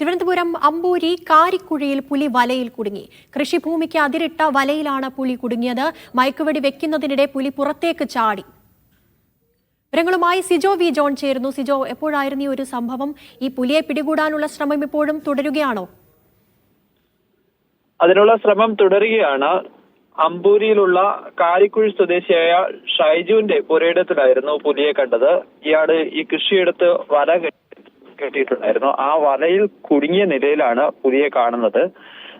തിരുവനന്തപുരം അമ്പൂരി കാരിക്കുഴിയിൽ പുലി വലയിൽ കുടുങ്ങി. കൃഷിഭൂമിക്ക് അതിരിട്ട വലയിലാണ് പുലി കുടുങ്ങിയത്. മയക്കുവെടി വെക്കുന്നതിനിടെ പുലി പുറത്തേക്ക് ചാടി. വിവരങ്ങളുമായി സിജോ വി ജോൺ ചേരുന്നു. സിജോ എപ്പോഴായിരുന്നു ഈ ഒരു സംഭവം? ഈ പുലിയെ പിടികൂടാനുള്ള ശ്രമം ഇപ്പോഴും തുടരുകയാണോ? അതിനുള്ള ശ്രമം തുടരുകയാണ്. അമ്പൂരിയിലുള്ള കാരിക്കുഴി സ്വദേശിയായ ഷൈജുവിന്റെ പുരയിടത്തിലായിരുന്നു പുലിയെ കണ്ടത്. ഇയാൾ ഈ കൃഷിയെടുത്ത് വല കെട്ടിയിട്ടുണ്ടായിരുന്നു. ആ വലയിൽ കുടുങ്ങിയ നിലയിലാണ് പുലിയെ കാണുന്നത്.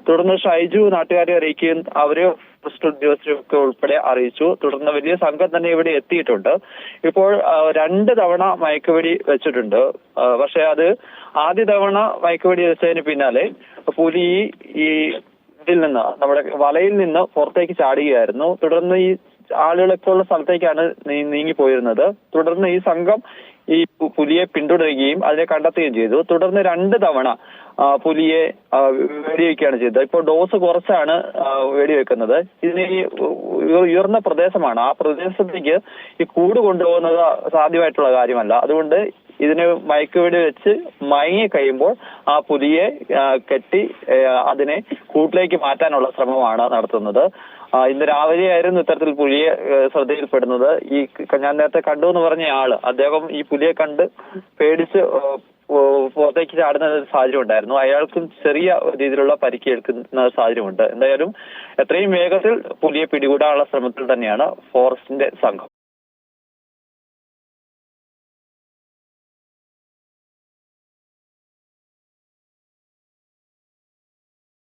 തുടർന്ന് ഷൈജു നാട്ടുകാരെ അറിയിക്കുകയും അവരെ ഫസ്റ്റ് ഉദ്യോഗസ്ഥരൊക്കെ ഉൾപ്പെടെ അറിയിച്ചു. തുടർന്ന് വലിയ സംഘം തന്നെ ഇവിടെ എത്തിയിട്ടുണ്ട്. ഇപ്പോൾ രണ്ട് തവണ മയക്കുവെടി വെച്ചിട്ടുണ്ട്. പക്ഷെ അത് ആദ്യ തവണ മയക്കുവെടി വെച്ചതിന് പിന്നാലെ പുലി ഈ ഇതിൽ നിന്ന് നമ്മുടെ വലയിൽ നിന്ന് പുറത്തേക്ക് ചാടുകയായിരുന്നു. തുടർന്ന് ഈ ആളുകളൊക്കെ ഉള്ള സ്ഥലത്തേക്കാണ് നീങ്ങിപ്പോയിരുന്നത്. തുടർന്ന് ഈ സംഘം ഈ പുലിയെ പിന്തുടരുകയും അതിനെ കണ്ടെത്തുകയും ചെയ്തു. തുടർന്ന് രണ്ട് തവണ പുലിയെ വെടിവെക്കുകയാണ് ചെയ്തത്. ഇപ്പോൾ ഡോസ് കുറച്ചാണ് വെടിവെക്കുന്നത്. ഇതിന് ഈ ഉയർന്ന പ്രദേശമാണ്. ആ പ്രദേശത്തേക്ക് ഈ കൂട് കൊണ്ടുപോകുന്നത് സാധ്യമായിട്ടുള്ള കാര്യമല്ല. അതുകൊണ്ട് ഇതിന് മയക്കുവെടി വെച്ച് മയങ്ങി കഴിയുമ്പോൾ ആ പുലിയെ കെട്ടി അതിനെ കൂട്ടിലേക്ക് മാറ്റാനുള്ള ശ്രമമാണ് നടത്തുന്നത്. ഇന്ന് രാവിലെയായിരുന്നു ഇത്തരത്തിൽ പുലിയെ ശ്രദ്ധയിൽപ്പെടുന്നത്. ഈ ഞാൻ നേരത്തെ കണ്ടു എന്ന് പറഞ്ഞ ആൾ. അദ്ദേഹം ഈ പുലിയെ കണ്ട് പേടിച്ച് പുറത്തേക്ക് ചാടുന്ന ഒരു സാഹചര്യം ഉണ്ടായിരുന്നു. അയാൾക്കും ചെറിയ രീതിയിലുള്ള പരിക്കേൽക്കുന്ന സാഹചര്യമുണ്ട്. എന്തായാലും എത്രയും വേഗത്തിൽ പുലിയെ പിടികൂടാനുള്ള ശ്രമത്തിൽ തന്നെയാണ് ഫോറസ്റ്റിന്റെ സംഘം.